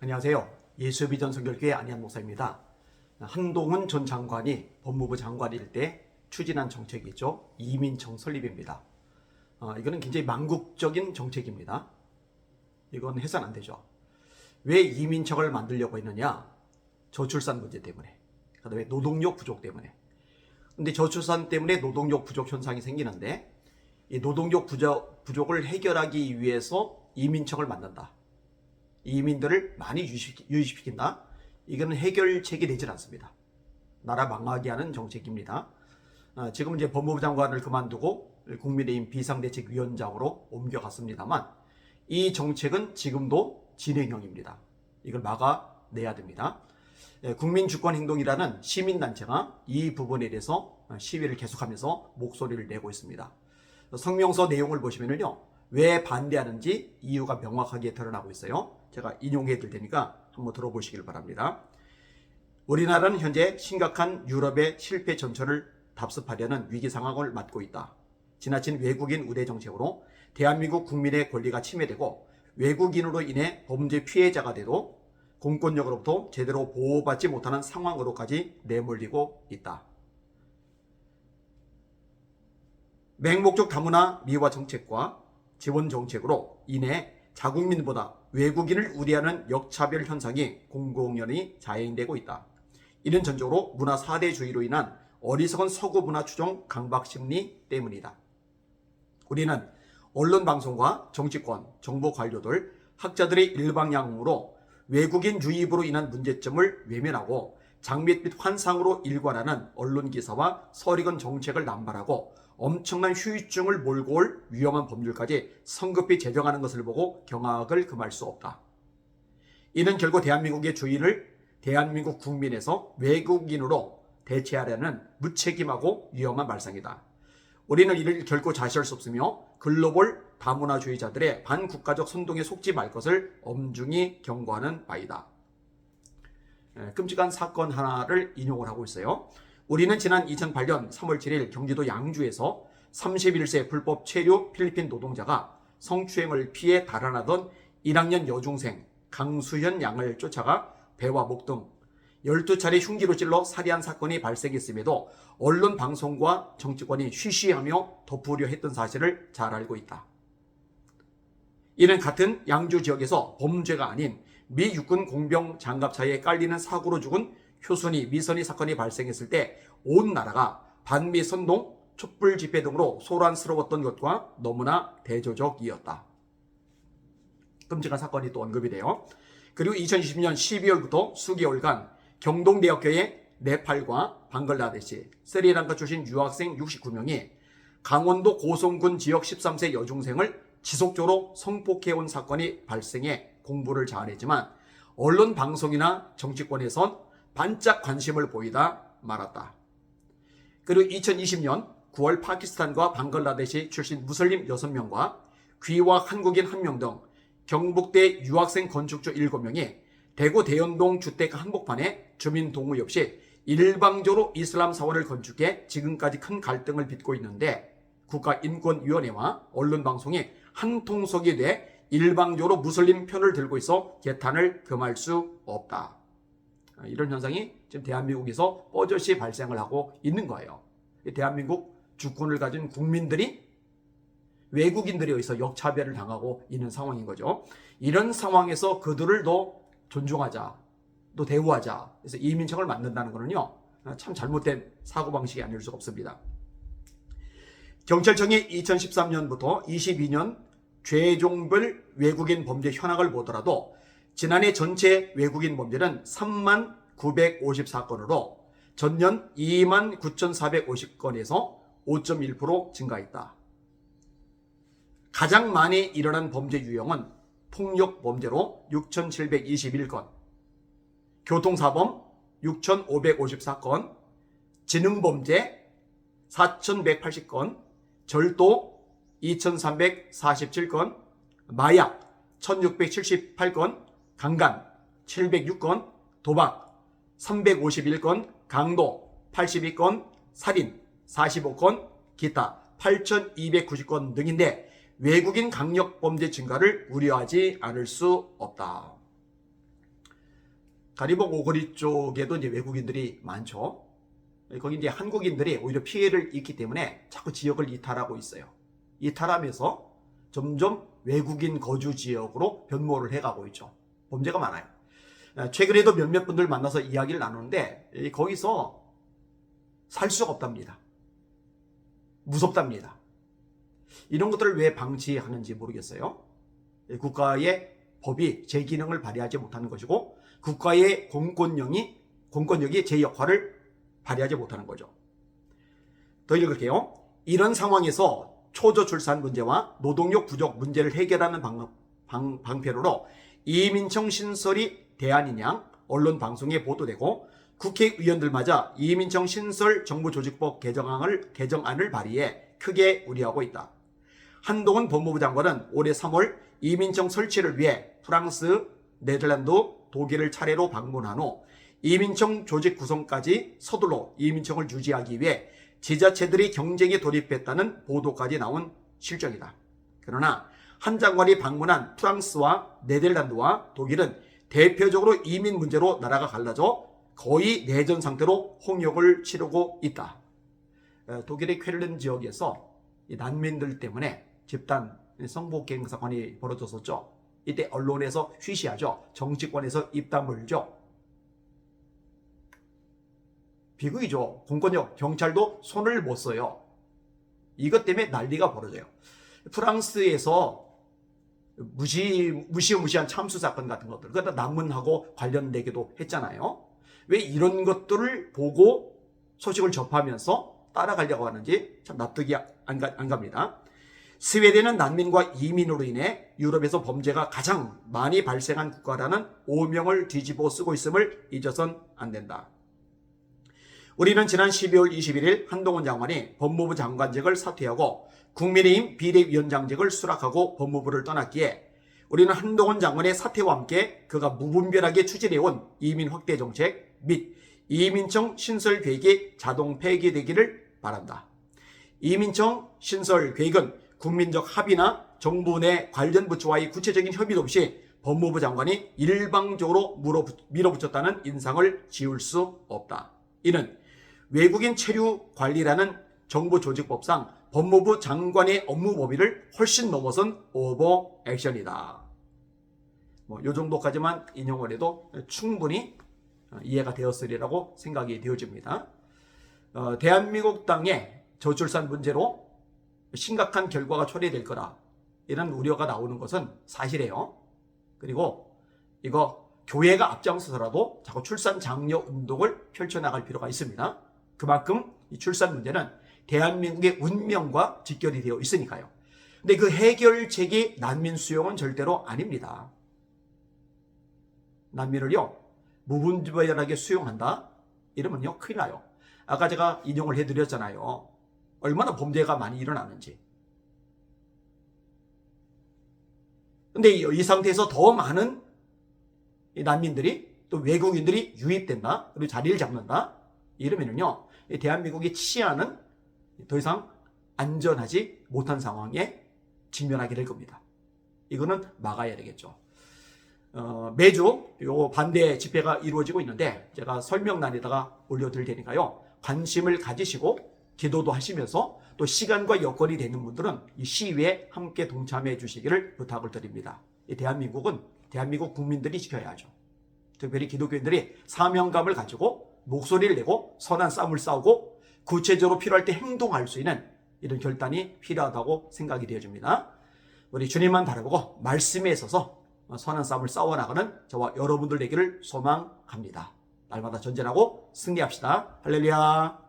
안녕하세요. 예수비전 성결교회 안현 목사입니다. 한동훈 전 장관이 법무부 장관일 때 추진한 정책이죠. 이민청 설립입니다. 아, 이거는 굉장히 망국적인 정책입니다. 이건 해서는 안 되죠. 왜 이민청을 만들려고 했느냐? 저출산 문제 때문에. 그다음에 노동력 부족 때문에. 근데 저출산 때문에 노동력 부족 현상이 생기는데 이 노동력 부족, 부족을 해결하기 위해서 이민청을 만든다. 이민들을 많이 유입시- 유입시킨다. 이거는 해결책이 되질 않습니다. 나라 망하게 하는 정책입니다. 아, 지금 이제 법무부 장관을 그만두고 국민의힘 비상대책위원장으로 옮겨갔습니다만 이 정책은 지금도 진행형입니다. 이걸 막아내야 됩니다. 예, 국민주권행동이라는 시민단체가 이 부분에 대해서 시위를 계속하면서 목소리를 내고 있습니다. 성명서 내용을 보시면요. 왜 반대하는지 이유가 명확하게 드러나고 있어요. 제가 인용해 드릴 테니까 한번 들어보시길 바랍니다. 우리나라는 현재 심각한 유럽의 실패 전철을 답습하려는 위기 상황을 맞고 있다. 지나친 외국인 우대 정책으로 대한민국 국민의 권리가 침해되고 외국인으로 인해 범죄 피해자가 돼도 공권력으로부터 제대로 보호받지 못하는 상황으로까지 내몰리고 있다. 맹목적 다문화 미화 정책과 지원 정책으로 인해 자국민보다 외국인을 우대하는 역차별 현상이 공공연히 자행되고 있다. 이는 전적으로 문화 사대주의로 인한 어리석은 서구 문화 추종 강박 심리 때문이다. 우리는 언론 방송과 정치권, 정보 관료들, 학자들의 일방향으로 외국인 유입으로 인한 문제점을 외면하고 장밋빛 환상으로 일관하는 언론 기사와 서리건 정책을 남발하고 엄청난 후유증을 몰고 올 위험한 법률까지 성급히 제정하는 것을 보고 경악을 금할 수 없다. 이는 결국 대한민국의 주인을 대한민국 국민에서 외국인으로 대체하려는 무책임하고 위험한 말상이다. 우리는 이를 결코 자시할 수 없으며 글로벌 다문화주의자들의 반국가적 선동에 속지 말 것을 엄중히 경고하는 바이다. 에, 끔찍한 사건 하나를 인용을 하고 있어요. 우리는 지난 2008년 3월 7일 경기도 양주에서 31세 불법 체류 필리핀 노동자가 성추행을 피해 달아나던 1학년 여중생 강수현 양을 쫓아가 배와 목 등 12차례 흉기로 찔러 살해한 사건이 발생했음에도 언론 방송과 정치권이 쉬쉬하며 덮으려 했던 사실을 잘 알고 있다. 이는 같은 양주 지역에서 범죄가 아닌 미 육군 공병 장갑차에 깔리는 사고로 죽은 효순이 미선이 사건이 발생했을 때 온 나라가 반미 선동 촛불 집회 등으로 소란스러웠던 것과 너무나 대조적이었다. 끔찍한 사건이 또 언급이 돼요. 그리고 2020년 12월부터 수개월간 경동대학교의 네팔과 방글라데시, 스리랑카 출신 유학생 69명이 강원도 고성군 지역 13세 여중생을 지속적으로 성폭해온 사건이 발생해 공부를 자아내지만 언론 방송이나 정치권에선 반짝 관심을 보이다 말았다. 그리고 2020년 9월 파키스탄과 방글라데시 출신 무슬림 6명과 귀화 한국인 1명 등 경북대 유학생 건축주 7명이 대구 대연동 주택 한복판에 주민 동의 없이 일방적으로 이슬람 사원을 건축해 지금까지 큰 갈등을 빚고 있는데 국가인권위원회와 언론방송이 한 통속이 돼 일방적으로 무슬림 편을 들고 있어 개탄을 금할 수 없다. 이런 현상이 지금 대한민국에서 뻐젓이 발생을 하고 있는 거예요. 대한민국 주권을 가진 국민들이 외국인들에 의해서 역차별을 당하고 있는 상황인 거죠. 이런 상황에서 그들을 더 존중하자, 또 대우하자. 그래서 이민청을 만든다는 거는요, 참 잘못된 사고방식이 아닐 수가 없습니다. 경찰청이 2013년부터 22년 죄종별 외국인 범죄 현황을 보더라도 지난해 전체 외국인 범죄는 3만 954건으로 전년 2만 9,450건에서 5.1% 증가했다. 가장 많이 일어난 범죄 유형은 폭력 범죄로 6,721건, 교통사범 6,554건, 지능범죄 4,180건, 절도 2,347건, 마약 1,678건, 강간 706건, 도박 351건, 강도 82건, 살인 45건, 기타 8,290건 등인데 외국인 강력 범죄 증가를 우려하지 않을 수 없다. 가리봉 오거리 쪽에도 이제 외국인들이 많죠. 거기 이제 한국인들이 오히려 피해를 입기 때문에 자꾸 지역을 이탈하고 있어요. 이탈하면서 점점 외국인 거주 지역으로 변모를 해가고 있죠. 범죄가 많아요. 아, 최근에도 몇몇 분들 만나서 이야기를 나누는데 이 거기서 살 수가 없답니다. 무섭답니다. 이런 것들을 왜 방치하는지 모르겠어요. 예, 국가의 법이 제 기능을 발휘하지 못하는 것이고 국가의 공권력이 공권력이 제 역할을 발휘하지 못하는 거죠. 더 읽을게요. 이런 상황에서 초저 출산 문제와 노동력 부족 문제를 해결하는 방, 방, 방편으로 이민청 신설이 대안이냐 언론 방송에 보도되고 국회의원들마저 이민청 신설 정부조직법 개정안을, 개정안을 발의해 크게 우려하고 있다. 한동훈 법무부 장관은 올해 3월 이민청 설치를 위해 프랑스, 네덜란드, 독일을 차례로 방문한 후 이민청 조직 구성까지 서둘러 이민청을 유지하기 위해 지자체들이 경쟁에 돌입했다는 보도까지 나온 실정이다. 그러나 한 장관이 방문한 프랑스와 네덜란드와 독일은 대표적으로 이민 문제로 나라가 갈라져 거의 내전 상태로 홍역을 치르고 있다. 어, 독일의 쾰른 지역에서 이 난민들 때문에 집단 성폭행 사건이 벌어졌었죠. 이때 언론에서 쉬쉬하죠. 정치권에서 입담 물죠. 비극이죠. 공권력, 경찰도 손을 못 써요. 이것 때문에 난리가 벌어져요. 프랑스에서 무시, 무시무시한 참수 사건 같은 것들, 그다 난문하고 관련되기도 했잖아요. 왜 이런 것들을 보고 소식을 접하면서 따라가려고 하는지 참 납득이 안, 가, 안 갑니다. 스웨덴은 난민과 이민으로 인해 유럽에서 범죄가 가장 많이 발생한 국가라는 오명을 뒤집어 쓰고 있음을 잊어선 안 된다. 우리는 지난 12월 21일 한동훈 장관이 법무부 장관직을 사퇴하고 국민의힘 비대위원장직을 수락하고 법무부를 떠났기에 우리는 한동훈 장관의 사퇴와 함께 그가 무분별하게 추진해온 이민 확대 정책 및 이민청 신설 계획이 자동 폐기되기를 바란다. 이민청 신설 계획은 국민적 합의나 정부 내 관련 부처와의 구체적인 협의도 없이 법무부 장관이 일방적으로 밀어붙였다는 인상을 지울 수 없다. 이는 외국인 체류 관리라는 정부 조직법상 법무부 장관의 업무 범위를 훨씬 넘어선 오버 액션이다. 뭐, 요 정도까지만 인용을 해도 충분히 이해가 되었으리라고 생각이 되어집니다. 어, 대한민국 땅의 저출산 문제로 심각한 결과가 초래될 거라 이런 우려가 나오는 것은 사실이에요. 그리고 이거 교회가 앞장서서라도 자꾸 출산 장려 운동을 펼쳐나갈 필요가 있습니다. 그만큼 이 출산 문제는 대한민국의 운명과 직결이 되어 있으니까요. 근데 그 해결책이 난민 수용은 절대로 아닙니다. 난민을요, 무분별하게 수용한다? 이러면요, 큰일 나요. 아까 제가 인용을 해드렸잖아요. 얼마나 범죄가 많이 일어나는지. 근데 이, 이 상태에서 더 많은 난민들이 또 외국인들이 유입된다. 그리고 자리를 잡는다. 이러면은요, 대한민국이 치안은 더 이상 안전하지 못한 상황에 직면하게 될 겁니다. 이거는 막아야 되겠죠. 어, 매주 요 반대 집회가 이루어지고 있는데 제가 설명란에다가 올려드릴 테니까요. 관심을 가지시고 기도도 하시면서 또 시간과 여건이 되는 분들은 이 시위에 함께 동참해 주시기를 부탁을 드립니다. 이 대한민국은 대한민국 국민들이 지켜야죠. 특별히 기독교인들이 사명감을 가지고 목소리를 내고 선한 싸움을 싸우고 구체적으로 필요할 때 행동할 수 있는 이런 결단이 필요하다고 생각이 되어집니다. 우리 주님만 바라보고 말씀에 있어서 선한 싸움을 싸워나가는 저와 여러분들 되기를 소망합니다. 날마다 전진하고 승리합시다. 할렐루야.